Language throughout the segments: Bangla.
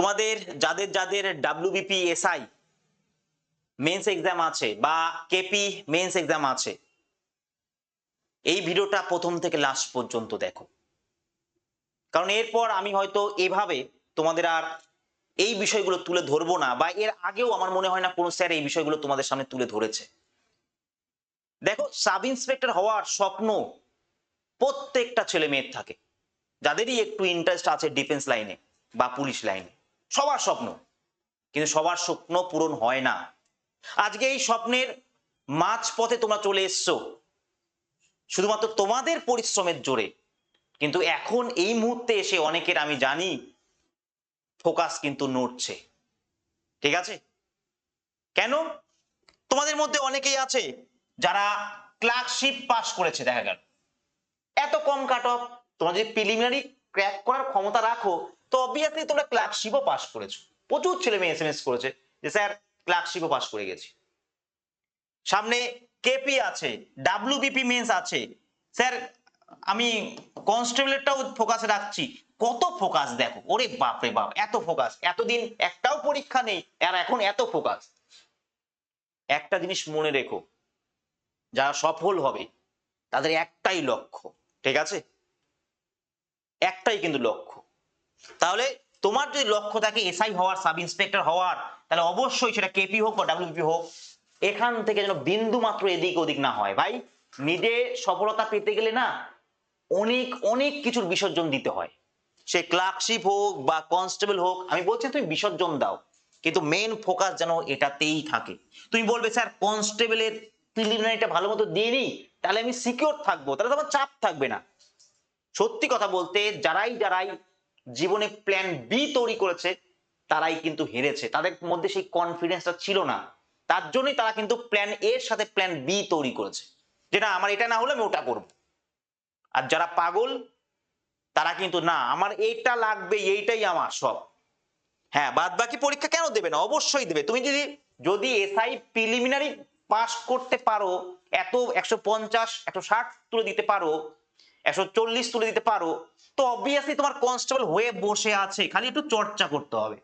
তোমাদের, যাদের যাদের ডাব্লিউবিপি এসআই মেন্স এক্সাম আছে বা কেপি মেন্স এক্সাম আছে, এই ভিডিওটা প্রথম থেকে লাস্ট পর্যন্ত দেখো। কারণ এরপর আমি হয়তো এভাবে তোমাদের আর এই বিষয়গুলো তুলে ধরবো না বা এর আগেও আমার মনে হয় না কোনো স্যার এই বিষয়গুলো তোমাদের সামনে তুলে ধরেছে। দেখো সাব ইন্সপেক্টর হওয়ার স্বপ্ন প্রত্যেকটা ছেলে মেয়ের থাকে, যাদেরই একটু ইন্টারেস্ট আছে ডিফেন্স লাইনে বা পুলিশ লাইনে সবার স্বপ্ন। কিন্তু সবার স্বপ্ন পূরণ হয় না। আজকে এই স্বপ্নের মাঝ পথে তোমরা চলে এসছো। শুধুমাত্র তোমাদের পরিশ্রমের জোরে। কিন্তু এখন এই মুহূর্তে এসে অনেকের, আমি জানি, ফোকাস কিন্তু নড়ছে। ঠিক আছে? কেন? তোমাদের মধ্যে অনেকেই আছে যারা ক্লার্কশিপ পাস করেছে, দেখা গেল। এত কম কাট অফ। তোমরা যদি প্রিলিমিনারি ক্র্যাক করার ক্ষমতা রাখো তো অবভিয়াসলি তোমরা ক্লার্কশিপও পাস করেছ। প্রচুর ছেলে মেয়ে এস এম এস করেছে যে, স্যার ক্লার্কশিপও পাস করে গেছি। সামনে কেপি আছে ডাব্লিউবিপি মেন্স আছে। স্যার, আমি কনস্টেবলেরটাও ফোকাসে রাখছি। কত ফোকাস দেখো, ওরে বাপ রে বাপ, এত ফোকাস এতদিন একটাও পরীক্ষা নেই, আর এখন এত ফোকাস একটা জিনিস মনে রেখো, যারা সফল হবে, তাদের একটাই লক্ষ্য, ঠিক আছে? একটাই কিন্তু লক্ষ্য। তাহলে তোমার যদি লক্ষ্য থাকে এসআই হওয়ার, সাব ইন্সপেক্টর হওয়ার, তাহলে অবশ্যই সেটা কেপি হোক বা ডাব্লিউপি হোক, এখান থেকে যেন বিন্দু মাত্র এদিক ওদিক না হয়। ভাই, নিজে সফলতা পেতে গেলে না অনেক অনেক কিছুর বিসর্জন দিতে হয়। সে ক্লার্কশিপ হোক বা কনস্টেবল হোক, আমি বলছি তুমি বিসর্জন দাও, কিন্তু মেন ফোকাস যেন এটাতেই থাকে। তুমি বলবে, স্যার কনস্টেবলের প্রিলিমিনারিটা ভালো মতো দিয়ে নিই তাহলে আমি সিকিউর থাকব, তাহলে তো চাপ থাকবে না। সত্যি কথা বলতে, যারাই যারাই জীবনে প্ল্যান বি তৈরি করেছে, তারাই কিন্তু হেরেছে। তাদের মধ্যে সেই কনফিডেন্সটা ছিল না। তার জন্যই তারা কিন্তু প্ল্যান এর সাথে প্ল্যান বি তৈরি করেছে। যেটা আমার এটা না হলে আমি ওটা করব। আর যারা পাগল, তারা কিন্তু না, আমার এইটা লাগবে, এইটাই আমার সব। হ্যাঁ বাদ বাকি পরীক্ষা কেন দেবে না? অবশ্যই দেবে। তুমি যদি যদি এসআই প্রিলিমিনারি পাস করতে পারো, এত একশো পঞ্চাশ, একশো ষাট তুলে দিতে পারো একশো চল্লিশ তুলে দিতে পারো, তো অবভিয়াসলি তোমার কনস্টেবল হয়ে বসে আছে, খালি একটু চর্চা করতে হবে।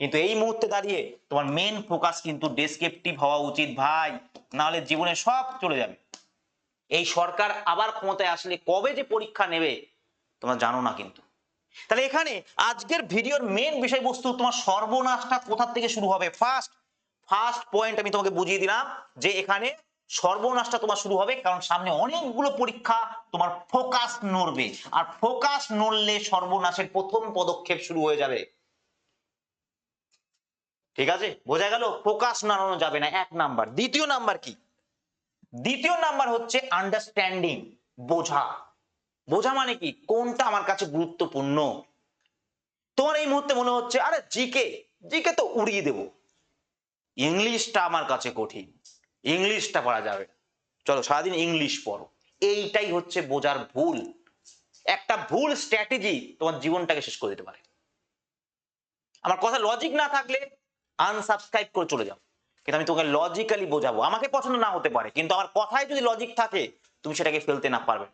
কিন্তু এই মুহূর্তে দাঁড়িয়ে তোমার মেন ফোকাস কিন্তু ডেসক্রিপটিভ হওয়া উচিত ভাই, নাহলে জীবনে সব চলে যাবে। এই সরকার আবার ক্ষমতায় আসলে কবে যে পরীক্ষা নেবে, তোমরা জানো না কিন্তু। তাহলে এখানে আজকের ভিডিওর মেন বিষয়বস্তু তোমার সর্বনাশটা কোথা থেকে শুরু হবে? ফার্স্ট ফার্স্ট পয়েন্ট আমি তোমাকে বুঝিয়ে দিলাম যে এখানে সর্বনাশটা তোমার শুরু হবে, কারণ সামনে অনেকগুলো পরীক্ষা তোমার ফোকাস নড়বে। আর ফোকাস নড়লে সর্বনাশের প্রথম পদক্ষেপ শুরু হয়ে যাবে। ঠিক আছে? বোঝা গেল? ফোকাস নাড়ানো যাবে না, এক নাম্বার। দ্বিতীয় নাম্বার কি? দ্বিতীয় নাম্বার হচ্ছে আন্ডারস্ট্যান্ডিং বোঝা। বোঝা মানে কি? কোনটা আমার কাছে গুরুত্বপূর্ণ? তোমার এই মুহূর্তে মনে হচ্ছে, আরে জিকে জিকে তো উড়িয়ে দেব। ইংলিশটা আমার কাছে কঠিন। ইংলিশটা পড়া যাবে। চলো সারাদিন ইংলিশ পড়ো। এইটাই হচ্ছে বোঝার ভুল। একটা ভুল স্ট্র্যাটেজি তোমার জীবনটাকে শেষ করে দিতে পারে। আমার কথা লজিক না থাকলে আনসাবস্ক্রাইব করে চলে যাও। কিন্তু আমি তোমাকে লজিক্যালি বোঝাবো। আমাকে পছন্দ না হতে পারে, কিন্তু আমার কথায় যদি লজিক থাকে, তুমি সেটাকে ফেলতে না পারবে।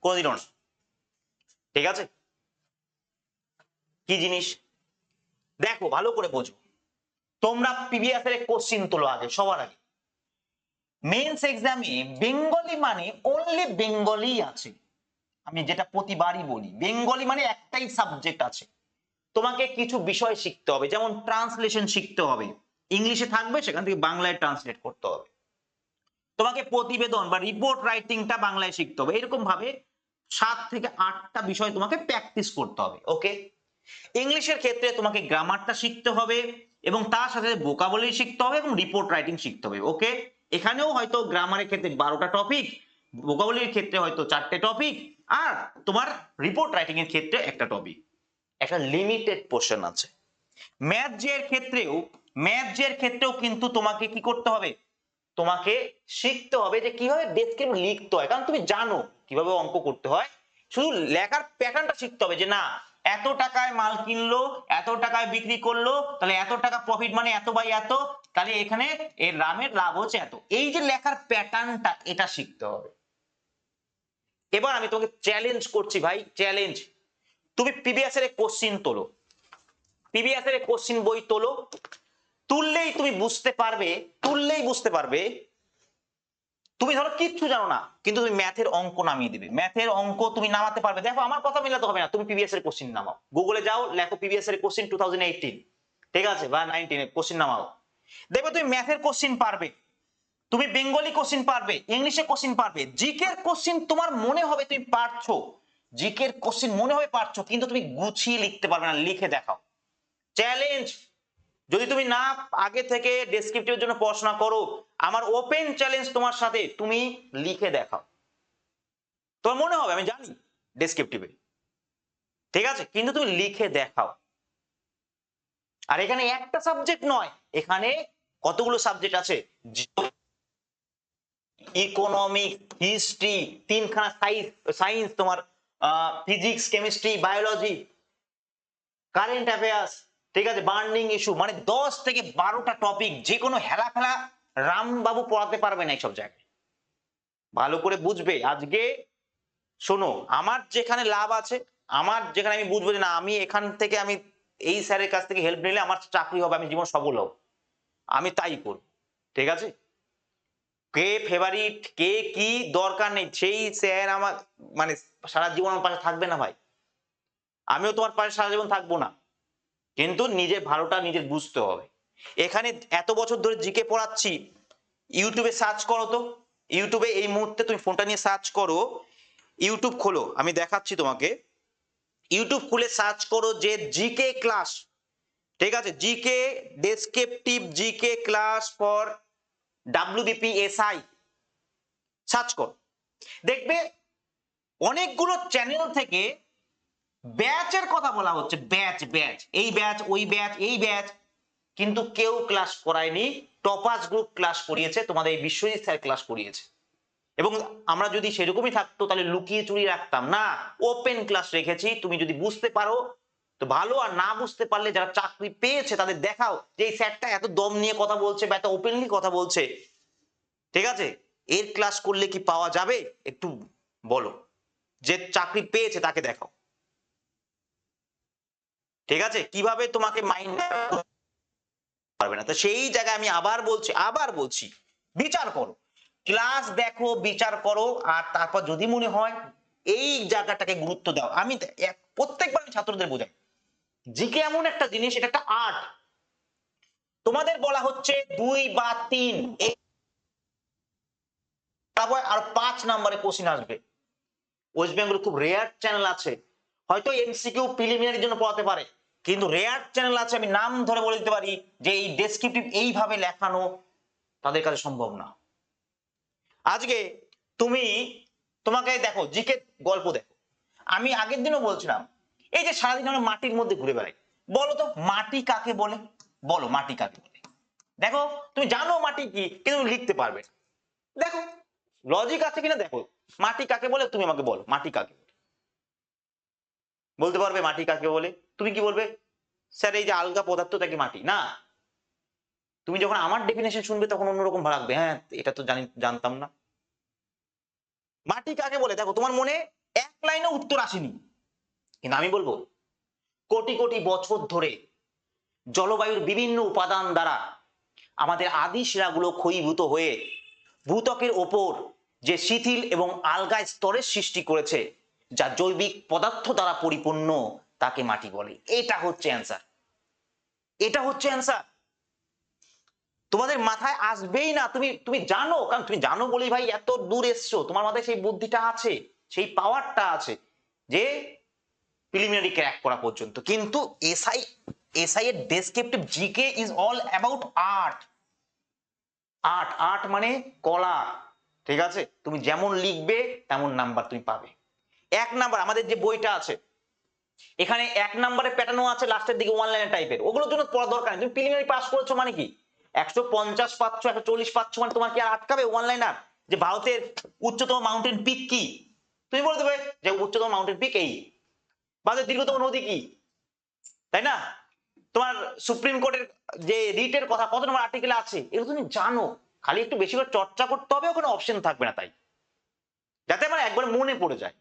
কোনোদিনও না। ঠিক আছে? কি জিনিস? দেখো, ভালো করে বোঝো। তোমরা পিবিএস এর কোশ্চিন তোলো আগে, সবার আগে। মেন্স এক্সামে বেঙ্গলি মানে অনলি বেঙ্গলি আছে। আমি যেটা প্রতিবারই বলি বেঙ্গলি মানে একটাই সাবজেক্ট আছে। তোমাকে কিছু বিষয় শিখতে হবে, যেমন ট্রান্সলেশন শিখতে হবে। ইংলিশে থাকবে, সেখান থেকে বাংলায় ট্রান্সলেট করতে হবে। তোমাকে প্রতিবেদন বা রিপোর্ট রাইটিংটা বাংলায় শিখতে হবে। এরকম ভাবে সাত থেকে আটটা বিষয় তোমাকে প্র্যাকটিস করতে হবে ওকে ইংলিশের ক্ষেত্রে তোমাকে গ্রামারটা শিখতে হবে এবং তার সাথে বোকাবলি শিখতে হবে এবং রিপোর্ট রাইটিং শিখতে হবে ওকে এখানেও হয়তো গ্রামারের ক্ষেত্রে বারোটা টপিক ভোকাবলির ক্ষেত্রে হয়তো চারটে টপিক আর তোমার রিপোর্ট রাইটিং এর ক্ষেত্রে একটা টপিক একটা লিমিটেড পোর্শন আছে। ম্যাথ এর ক্ষেত্রেও ম্যাথ এর ক্ষেত্রেও কিন্তু তোমাকে কি করতে হবে? তোমাকে শিখতে হবে যে কীভাবে ডেসক্রিপ লিখতে হয়। কারণ তুমি জানো কীভাবে অঙ্ক করতে হয়। শুধু লেখার প্যাটার্নটা শিখতে হবে যে না এত টাকায় মাল কিনলো এত টাকায় বিক্রি করল তাহলে এত টাকা প্রফিট মানে এত বাই এত তাহলে এখানে এর রামের লাভ হচ্ছে এত। এই যে লেখার প্যাটার্নটা, এটা শিখতে হবে। এবার আমি তোমাকে চ্যালেঞ্জ করছি ভাই চ্যালেঞ্জ তুমি প্রিভিয়াস এর কোশ্চিন তোলো। পিবিএস এর কোশ্চিন বই তোলো। তুললেই তুমি বুঝতে পারবে, তুললেই বুঝতে পারবে। তুমি ধরো কিচ্ছু জানো না, কিন্তু তুমি ম্যাথের অঙ্ক নামিয়ে দিবে। ম্যাথের অঙ্ক তুমি নামাতে পারবে। দেখো, আমার কথা মিলাতে হবে না, তুমি পিবিএস এর কোশ্চিন নামাও। গুগলে যাও, লেখো পিবিএস এর কোশ্চিন টু ঠিক আছে? বা নাইনটিন কোশ্চিন নামাও। দেখবে তুমি ম্যাথের কোশ্চিন পারবে। তুমি বেঙ্গলি কোশ্চিন পারবে, ইংলিশে কোশ্চিন পারবে। জিকের কোশ্চিন তোমার মনে হবে তুমি পারছ। জিকের কোশ্চিন মনে হবে পারছ, কিন্তু তুমি গুছিয়ে লিখতে পারবে না, লিখে দেখাও। চ্যালেঞ্জ যদি তুমি না আগে থেকে ডেসক্রিপটিভের জন্য পড়াশোনা করো, আমার ওপেন চ্যালেঞ্জ তোমার সাথে, তুমি লিখে দেখাও। তোমার মনে হবে, আমি জানি ডেসক্রিপটিভে ঠিক আছে? কিন্তু তুমি লিখে দেখাও। আর এখানে একটা সাবজেক্ট নয়, এখানে কতগুলো সাবজেক্ট আছে? ইকোনমিক হিস্ট্রি তিনখানা সায়েন্স তোমার physics chemistry biology current affairs ঠিক আছে? বার্নিং ইস্যু মানে দশ থেকে বারোটা টপিক যে কোনো হেলা ফেলা রামবাবু পড়াতে পারবে না এইসব জায়গায়। ভালো করে বুঝবে। আজকে শোনো, আমার যেখানে লাভ আছে, আমার যেখানে আমি বুঝব যে না, আমি এখান থেকে আমি এই স্যারের কাছ থেকে হেল্প নিলে আমার চাকরি হবে, আমি জীবন সফল হব। আমি তাই করব, ঠিক আছে? কে ফেভারিট কে কি দরকার নেই, সেই স্যার আমার মানে সারা জীবন আমার পাশে থাকবে না ভাই। আমিও তোমার পাশে সারা জীবন থাকব না। কিন্তু নিজের ভালোটা নিজের বুঝতে হবে। এখানে এত বছর ধরে জিকে পড়াচ্ছি, ইউটিউবে সার্চ করো তো। ইউটিউবে এই মুহূর্তে তুমি ফোনটা নিয়ে সার্চ করো, ইউটিউব খোলো, আমি দেখাচ্ছি তোমাকে। ইউটিউব খুলে সার্চ করো যে জিকে ক্লাস ঠিক আছে? GK descriptive GK class for WBP SI search করো। দেখবে অনেকগুলো চ্যানেল থেকে ব্যাচের কথা বলা হচ্ছে ব্যাচ ব্যাচ এই ব্যাচ ওই ব্যাচ এই ব্যাচ কিন্তু কেউ ক্লাস করায়নি টপাস গ্রুপ ক্লাস করিয়েছে, তোমাদের এই বিশ্বজিৎ স্যার ক্লাস করিয়েছে। এবং আমরা যদি সেরকমই থাকতো, তাহলে লুকিয়ে চুরি রাখতাম। না ওপেন ক্লাস রেখেছি, তুমি যদি বুঝতে পারো, তো ভালো, আর না বুঝতে পারলে যারা চাকরি পেয়েছে, তাদের দেখাও যে এই স্যারটা এত দম নিয়ে কথা বলছে বা এত ওপেনলি কথা বলছে। ঠিক আছে? এর ক্লাস করলে কি পাওয়া যাবে? একটু বলো। যে চাকরি পেয়েছে, তাকে দেখাও। ঠিক আছে? কীভাবে তোমাকে মাইন্ড পারবে না? তো সেই জায়গায় আমি আবার বলছি আবার বলছি, বিচার করো। ক্লাস দেখো, বিচার করো, আর তারপর যদি মনে হয় এই জায়গাটাকে গুরুত্ব দাও। আমি প্রত্যেকবার আমি ছাত্রদের বোঝাই। জিকে এমন একটা জিনিস, এটা একটা আর্ট। তোমাদের বলা হচ্ছে দুই বা তিন আর পাঁচ নাম্বারে কোশ্চিন আসবে। ওয়েস্ট বেঙ্গল খুব রেয়ার চ্যানেল আছে। হয়তো এমসিকিউ প্রিলিমিনারির জন্য পড়াতে পারে, কিন্তু রেয়ার চ্যানেল আছে, আমি নাম ধরে বলে দিতে পারি যে এই ডেসক্রিপটিভ এইভাবে লেখানো তাদের কাছে সম্ভব না। আজকে তুমি তোমাকে দেখো, জিকে গল্প দেখো। আমি আগের দিনও বলছিলাম, এই যে সারাদিন আমরা মাটির মধ্যে ঘুরে বেড়াই, বলো তো মাটি কাকে বলে? বলো মাটি কাকে বলে? দেখো, তুমি জানো মাটি কি, কিন্তু লিখতে পারবে দেখো লজিক আছে কিনা দেখো। মাটি কাকে বলে, তুমি আমাকে বলো, মাটি কাকে বলে? বলতে পারবে মাটি কাকে বলে? তুমি কি বলবে? স্যার, এই যে আলগা পদার্থ তাকে মাটি? না। তুমি যখন আমার ডেফিনেশন শুনবে, তখন অন্যরকম ভাড়াবে হ্যাঁ এটা তো জানি, জানতাম না। মাটি কাকে বলে? দেখো, তোমার মনে এক লাইনে উত্তর আসেনি। কিন্তু আমি বলব, কোটি কোটি বছর ধরে জলবায়ুর বিভিন্ন উপাদান দ্বারা আমাদের আদি শিলাগুলো ক্ষয়ীভূত হয়ে ভূতকের ওপর যে শিথিল এবং আলগা স্তরের সৃষ্টি করেছে, যা জৈবিক পদার্থ দ্বারা পরিপূর্ণ তাকে মাটি বলে। এটা হচ্ছে অ্যান্সার। এটা হচ্ছে অ্যান্সার। তোমাদের মাথায় আসবেই না। তুমি তুমি জানো, কারণ তুমি জানো বলেই ভাই এত দূর এসছো। তোমার মাথায় সেই বুদ্ধিটা আছে, সেই পাওয়ারটা আছে যে প্রিলিমিনারি ক্র্যাক করা পর্যন্ত। কিন্তু এসআই এসআই এর descriptive GK is all about art art art মানে কলা, ঠিক আছে? তুমি যেমন লিখবে, তেমন নাম্বার তুমি পাবে। এক নাম্বার আমাদের যে বইটা আছে, এখানে এক নাম্বারে প্যাটার্নও আছে লাস্টের দিকে ওয়ান লাইনের টাইপের ওগুলোর জন্য পড়া দরকার তুমি প্রিলিমিনারি পাস করেছ মানে কি? একশো পঞ্চাশ পাচ্ছ, একশো চল্লিশ পাচ্ছ মানে তোমার কি আর আটকাবে ওয়ান যে ভারতের উচ্চতম মাউন্টেন পিক কি? তুমি বলে দেবে যে উচ্চতম মাউন্টেন পিক এই। ভারতের দীর্ঘতম নদী কি? তাই না? তোমার সুপ্রিম কোর্টের যে রিটের কথা, কত নম্বর আর্টিকেল আছে? এগুলো তুমি জানো। খালি একটু বেশি করে চর্চা করতে হবে, ওখানে অপশন থাকবে না তাই। যাতে আমার একবার মনে পড়ে যায়।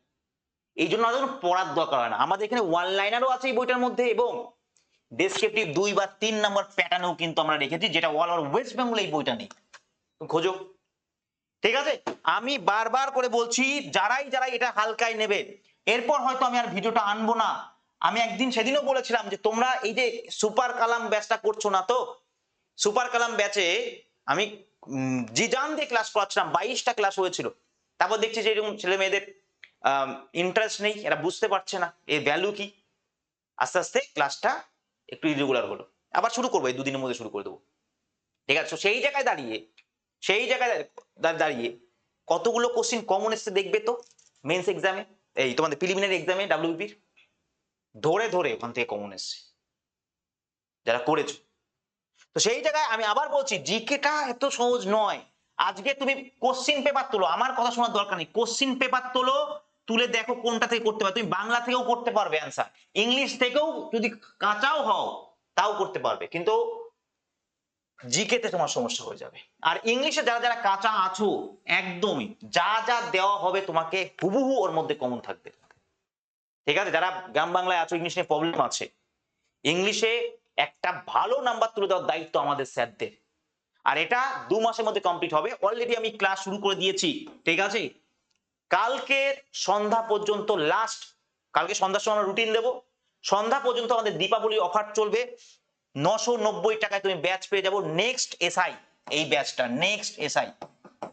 এই জন্য পড়ার দরকার হয় না। আমাদের এখানে ওয়ান লাইনারও আছে এই বইটার মধ্যে, এবং ডেসক্রিপটিভ দুই বা তিন নম্বর প্যাটার্নেও কিন্তু আমরা রেখেছি যেটা অল ওভার ওয়েস্ট বেঙ্গল এই বইটা নেই। খোঁজো। ঠিক আছে? আমি বারবার করে বলছি যারাই যারাই এটা হালকায় নেবে এরপর হয়তো আমি আর ভিডিওটা আনব না। আমি একদিন সেদিনও বলেছিলাম যে তোমরা এই যে সুপার কালাম ব্যাচটা করছ না তো? সুপার কালাম ব্যাচে আমি উম, জিজান দিয়ে ক্লাস করাচ্ছিলাম বাইশটা ক্লাস হয়েছিল। তারপর দেখছি যে এরকম ছেলে মেয়েদের ইন্টারেস্ট নেই এরা বুঝতে পারছে না এর ভ্যালু কি? আস্তে আস্তে ক্লাসটা একটু ইরেগুলার হলো। আবার শুরু করব, এই দুদিনের মধ্যে শুরু করে দেবো। ঠিক আছে? সেই জায়গায় দাঁড়িয়ে, সেই জায়গায় দাঁড়িয়ে কতগুলো কোশ্চিন কমন এসছে দেখবে তো? মেন্স এক্সামে এই তোমাদের প্রিলিমিনারি এক্সামে ডাব্লিউবিপির ধরে ধরে ওখান থেকে কমন এসছে। যারা করেছ। তো সেই জায়গায় আমি আবার বলছি, জিকেটা এত সহজ নয়। আজকে তুমি কোশ্চিন পেপার তোলো। আমার কথা শোনার দরকার নেই। কোশ্চিন পেপার তোলো তুলে দেখো কোনটা থেকে করতে পারবে। তুমি বাংলা থেকেও করতে পারবে অ্যান্সার ইংলিশ থেকেও যদি কাঁচাও হও, তাও করতে পারবে। কিন্তু জিকেতে তোমার সমস্যা হয়ে যাবে। আর ইংলিশে যারা যারা কাঁচা আছো, একদমই যা যা দেওয়া হবে তোমাকে হুবহু ওর মধ্যে কমন থাকবে। ঠিক আছে? যারা গ্রাম বাংলায় আছো ইংলিশ নিয়ে প্রবলেম আছে। ইংলিশে একটা ভালো নাম্বার তুলে দেওয়ার দায়িত্ব আমাদের স্যারদের। আর এটা দু মাসের মধ্যে কমপ্লিট হবে। অলরেডি আমি ক্লাস শুরু করে দিয়েছি। ঠিক আছে? কালকে সন্ধ্যা পর্যন্ত লাস্ট কালকে সন্ধ্যার সময় আমরা রুটিন দেবো। সন্ধ্যা পর্যন্ত আমাদের দীপাবলি অফার চলবে। নশো নব্বই টাকায় তুমি ব্যাচ পেয়ে যাব। নেক্সট এসআই এই ব্যাচটা নেক্সট এসআই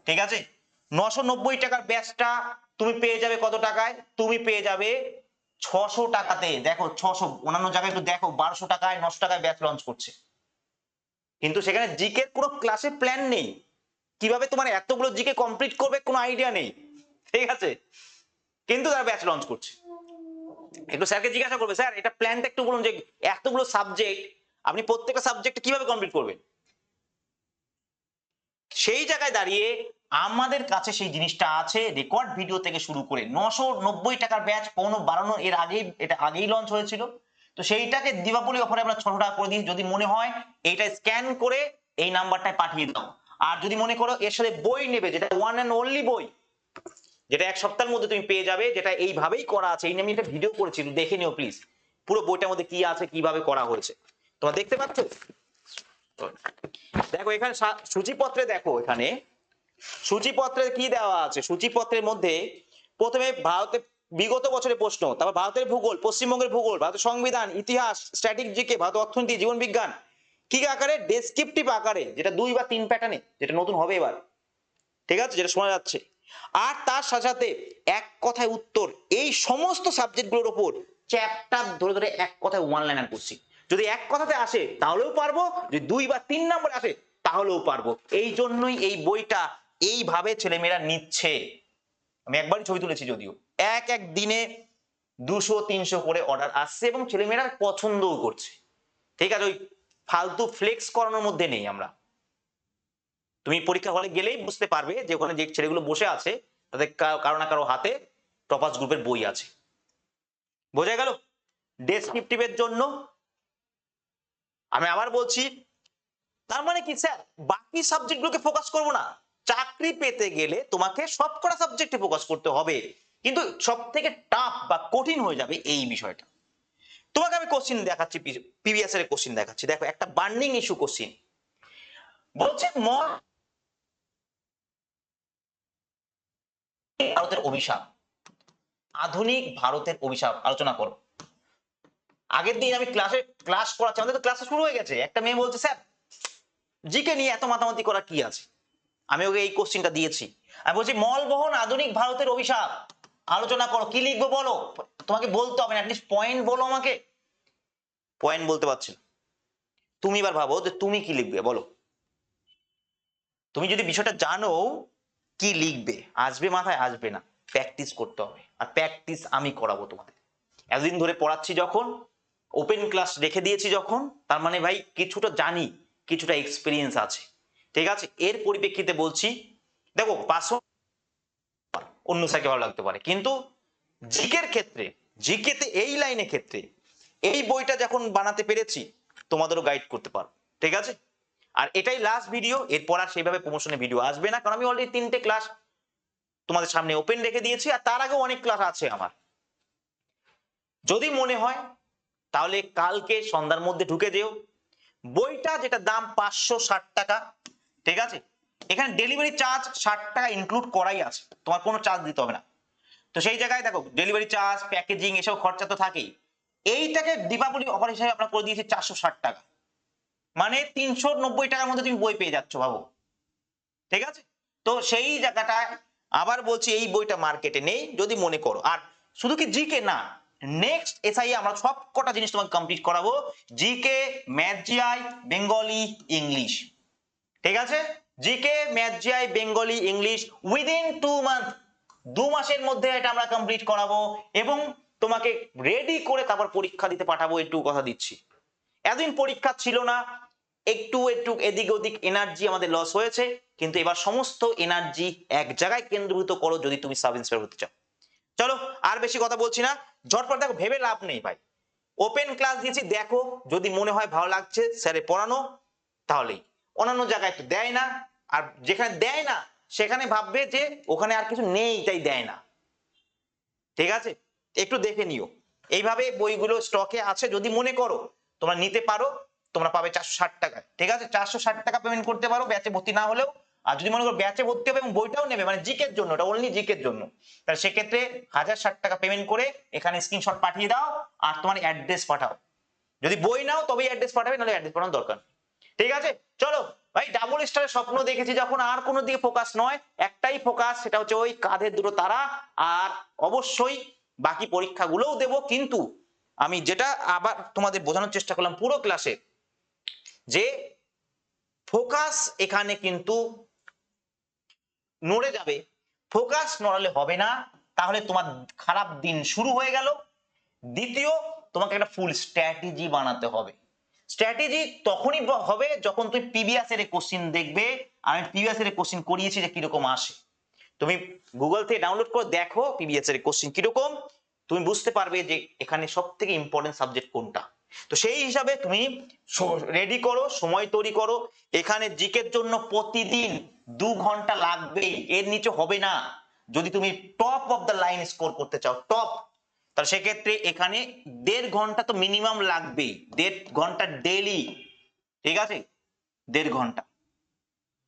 ঠিক আছে? নশো নব্বই টাকার ব্যাচটা তুমি পেয়ে যাবে কত টাকায়? তুমি পেয়ে যাবে ছশো টাকাতে। দেখো, ছশো, অন্যান্য জায়গায় একটু দেখো, বারোশো টাকায়, নশো টাকায় ব্যাচ লঞ্চ করছে। কিন্তু সেখানে জিকে কোনো ক্লাসে প্ল্যান নেই। কীভাবে তোমার এতগুলো জিকে কমপ্লিট করবে কোনো আইডিয়া নেই। ঠিক আছে? কিন্তু তারা ব্যাচ লঞ্চ করছে। একটু স্যারকে জিজ্ঞাসা করবে, স্যার, এটা প্ল্যানটা একটু বলুন যে এতগুলো সাবজেক্ট আপনি প্রত্যেকটা সাবজেক্ট কীভাবে কমপ্লিট করবেন? সেই জায়গায় দাঁড়িয়ে আমাদের কাছে সেই জিনিসটা আছে রেকর্ড ভিডিও থেকে শুরু করে নশো নব্বই টাকার ব্যাচ পৌনো বাড়ানো, এর আগেই, এটা আগেই লঞ্চ হয়েছিল। তো সেইটাকে দীপাবলি অফারে আমরা ছশো টাকা করে দিই, যদি মনে হয় এইটা স্ক্যান করে এই নাম্বারটায় পাঠিয়ে দাও। আর যদি মনে করো এর সাথে বই নেবে, যেটা ওয়ান অ্যান্ড অনলি বই যেটা এক সপ্তাহের মধ্যে তুমি পেয়ে যাবে, যেটা এইভাবেই করা আছে। এই নিয়ে আমি একটা ভিডিও করেছি, দেখে নিও প্লিজ পুরো বইটার মধ্যে কি আছে, কীভাবে করা হয়েছে। তোমরা দেখতে পাচ্ছ? দেখো, এখানে সূচিপত্রে দেখো, এখানে সূচিপত্রে কি দেওয়া আছে? সূচিপত্রের মধ্যে প্রথমে ভারতের বিগত বছরের প্রশ্ন, তারপর ভারতের ভূগোল, পশ্চিমবঙ্গের ভূগোল, ভারতের সংবিধান, ইতিহাস স্ট্যাটিক জিকে ভারত অর্থনীতি, জীবন বিজ্ঞান, কি আকারে? ডেসক্রিপটিভ আকারে, যেটা দুই বা তিন প্যাটার্নে যেটা নতুন হবে এবার। ঠিক আছে? যেটা শোনা যাচ্ছে। আর তার সাথে সাথে এক কথায় উত্তর, এই সমস্ত সাবজেক্টগুলোর ওপর চ্যাপ্টার ধরে ধরে এক কথায় ওয়ান লাইনার করছি। যদি এক কথাতে আসে, তাহলেও পারব, যদি দুই বা তিন নম্বরে আসে, তাহলেও পারব। এই জন্যই এই বইটা এইভাবে ছেলেমেয়েরা নিচ্ছে। আমি একবারই ছবি তুলেছি যদিও। এক এক দিনে দুশো, তিনশো করে অর্ডার আসছে এবং ছেলেমেয়েরা পছন্দও করছে। ঠিক আছে, ওই ফালতু ফ্লেক্স করানোর মধ্যে নেই আমরা। তুমি পরীক্ষা হলে গেলেই বুঝতে পারবে যে ওখানে যে ছেলেগুলো বসে আছে, তাদের কারও না কারও হাতে টপাস গ্রুপের বই আছে। বোঝা গেল? ডেসক্রিপটিভের জন্য আমি আবার বলছি, তার মানে কি স্যার বাকি সাবজেক্টগুলোকে ফোকাস করব না। চাকরি পেতে গেলে তোমাকে সবকটা সাবজেক্টে ফোকাস করতে হবে। কিন্তু সব থেকে টাফ বা কঠিন হয়ে যাবে এই বিষয়টা। তোমাকে আমি কোশ্চিন দেখাচ্ছি পিভিএস এর কোশ্চিন দেখাচ্ছি। দেখো, একটা বার্নিং ইস্যু কোশ্চিন বলছে মর ভারতের অভিশাপ। আধুনিক ভারতের অভিশাপ, আলোচনা করো। আগের দিন আমি ক্লাসে ক্লাস করাচ্ছি আমাদের তো ক্লাস শুরু হয়ে গেছে। একটা মেয়ে বলছে, স্যার জিকে নিয়ে এত মাতামাতি করা কি আছে? আমি ওকে এই কোশ্চিনটা দিয়েছি। আমি বলছি, মলবহন আধুনিক ভারতের অভিশাপ। আলোচনা করো, কি লিখব বলো? তোমাকে বলতে হবে না পয়েন্ট বলো আমাকে। পয়েন্ট বলতে পারছি না। তুমি এবার ভাবো যে তুমি কি লিখবে, বলো। তুমি যদি বিষয়টা জানো কি লিখবে? আসবে মাথায়? আসবে না। প্র্যাকটিস করতে হবে। আর প্র্যাকটিস আমি করাবো তোমাদের। এতদিন ধরে পড়াচ্ছি যখন ওপেন ক্লাস রেখে দিয়েছি যখন, তার মানে ভাই কিছুটা জানি, কিছুটা এক্সপিরিয়েন্স আছে। ঠিক আছে? এর পরিপ্রেক্ষিতে বলছি, দেখো পাঁচশো অন্য স্যারকে ভালো লাগতে পারে। কিন্তু জিকের ক্ষেত্রে, জিকেতে এই লাইনের ক্ষেত্রে, এই বইটা যখন বানাতে পেরেছি, তোমাদেরও গাইড করতে পারো ঠিক আছে? আর এটাই লাস্ট ভিডিও এরপর আর সেইভাবে প্রমোশনের ভিডিও আসবে না, কারণ আমি অলরেডি তিনটে ক্লাস তোমাদের সামনে ওপেন রেখে দিয়েছি, আর তার আগেও অনেক ক্লাস আছে আমার। যদি মনে হয়, তাহলে কালকে সন্ধ্যার মধ্যে ঢুকে যেও। বইটা যেটা দাম পাঁচশো ষাট টাকা, ঠিক আছে? এখানে ডেলিভারি চার্জ ষাট টাকা ইনক্লুড করাই আছে, তোমার কোনো চার্জ দিতে হবে না। তো সেই জায়গায় দেখো ডেলিভারি চার্জ প্যাকেজিং এসব খরচা তো থাকেই। এইটাকে দীপাবলি অফার হিসেবে আমরা করে দিয়েছি চারশো ষাট টাকা। মানে তিনশো নব্বই টাকার মধ্যে তুমি বই পেয়ে যাচ্ছ ভাবো ঠিক আছে? তো সেই জায়গাটায় আবার বলছি, এই বইটা মার্কেটে নেই, যদি মনে করো। আর শুধু কি জিকে না নেক্সট এসআই আমরা সব কটা জিনিস তোমাকে কমপ্লিট করাবো। GK math GI Bengali English ঠিক আছে? GK math GI Bengali English within two month দু মাসের মধ্যে এটা আমরা কমপ্লিট করাবো এবং তোমাকে রেডি করে তারপর পরীক্ষা দিতে পাঠাবো একটু কথা দিচ্ছি। এতদিন পরীক্ষা ছিল না একটু একটু এদিক ওদিক এনার্জি আমাদের লস হয়েছে, কিন্তু এবার সমস্ত এনার্জি এক জায়গায় কেন্দ্রীভূত করো যদি তুমি সাব ইন্সপেক্টর হতে চাও। চলো, আর বেশি কথা বলছি না। ঝটপট দেখো, ভেবে লাভ নেই ভাই। ওপেন ক্লাস দিয়েছি, দেখো, যদি মনে হয় ভালো লাগছে স্যারে পড়ানো, তাহলেই। অন্যান্য জায়গায় একটু দেয় না, আর যেখানে দেয় না, সেখানে ভাববে যে ওখানে আর কিছু নেই, তাই দেয় না। ঠিক আছে? একটু দেখে নিও। এইভাবে বইগুলো স্টকে আছে, যদি মনে করো তোমরা নিতে পারো তোমরা পাবে চারশো ষাট টাকায় ঠিক আছে? চারশো ষাট টাকা পেমেন্ট করতে পারো ব্যাচে ভর্তি না হলেও। আর যদি মনে করো ব্যাচে ভর্তি হবে এবং বইটাও নেবে মানে জিকের জন্য ওটা অনলি জিকের জন্য, তাহলে সেক্ষেত্রে হাজার ষাট টাকা পেমেন্ট করে এখানে স্ক্রিনশট পাঠিয়ে দাও আর তোমার অ্যাড্রেস পাঠাও। যদি বই নাও, তবেই অ্যাড্রেস পাঠাবে, নাহলে অ্যাড্রেস পাঠানোর দরকার। ঠিক আছে? চলো, ভাই ডাবল স্টারের স্বপ্ন দেখেছি যখন, আর কোনো দিকে ফোকাস নয়, একটাই ফোকাস সেটা হচ্ছে ওই কাঁধের দুটো তারা, আর অবশ্যই বাকি পরীক্ষাগুলোও দেব, কিন্তু আমি যেটা আবার তোমাদের বোঝানোর চেষ্টা করলাম পুরো ক্লাসে যে ফোকাস এখানে কিন্তু নড়ে যাবে। ফোকাস নড়ালে হবে না। তাহলে তোমার খারাপ দিন শুরু হয়ে গেল। দ্বিতীয়, তোমাকে একটা ফুল স্ট্র্যাটেজি বানাতে হবে। স্ট্র্যাটেজি তখনই হবে যখন তুমি পিবিএস এর কোশ্চিন দেখবে। আমি পিবিএস এর কোশ্চিন করিয়েছি যে কীরকম আসে। তুমি গুগল থেকে ডাউনলোড করে দেখো পিবিএস এর কোশ্চিন কীরকম। তুমি বুঝতে পারবে যে এখানে সব থেকে ইম্পর্টেন্ট সাবজেক্ট কোনটা। তো সেই হিসাবে তুমি রেডি করো, সময় তৈরি করো। এখানে জিকের জন্য প্রতিদিন দু ঘণ্টা লাগবে এর নিচে হবে না। যদি তুমি top of the line score করতে চাও টপ তাহলে সেক্ষেত্রে এখানে দেড় ঘণ্টা তো মিনিমাম লাগবেই। দেড় ঘণ্টা ডেলি ঠিক আছে? দেড় ঘণ্টা।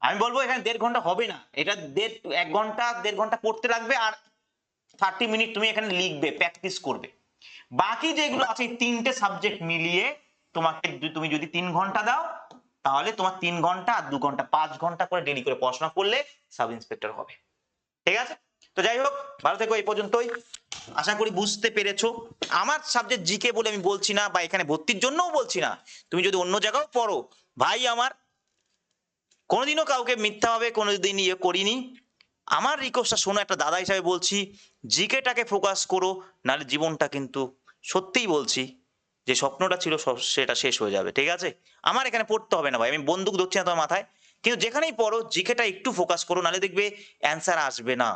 আমি বলব এখানে দেড় ঘণ্টা হবে না। এটা দেড়, এক ঘণ্টা, দেড় ঘণ্টা পড়তে লাগবে আর থার্টি মিনিট তুমি এখানে লিখবে প্র্যাকটিস করবে। বাকি যেগুলো আছে তিনটে সাবজেক্ট মিলিয়ে তোমাকে তুমি যদি তিন ঘণ্টা দাও, তাহলে তোমার তিন ঘণ্টা আর দু ঘণ্টা, পাঁচ ঘণ্টা করে দেরি করে পড়াশোনা করলে সাব ইন্সপেক্টর হবে। ঠিক আছে? তো যাই হোক, ভালো থেকো এই পর্যন্তই। আশা করি বুঝতে পেরেছ। আমার সাবজেক্ট জিকে বলে আমি বলছি না বা এখানে ভর্তির জন্যও বলছি না। তুমি যদি অন্য জায়গাও পড়ো, ভাই আমার, কোনোদিনও কাউকে মিথ্যা মিথ্যাভাবে কোনোদিন ইয়ে করিনি। আমার রিকোয়েস্টটা শোনো, একটা দাদা হিসাবে বলছি, জিকেটাকে ফোকাস করো, নাহলে জীবনটা কিন্তু সত্যিই বলছি যে স্বপ্নটা ছিল সেটা শেষ হয়ে যাবে, ঠিক আছে? আমার এখানে পড়তে হবে না ভাই, আমি বন্দুক ধরছি না তোমার মাথায়। কিন্তু যেখানেই পড়ো, জিকেটা একটু ফোকাস করো, নাহলে দেখবে অ্যান্সার আসবে না।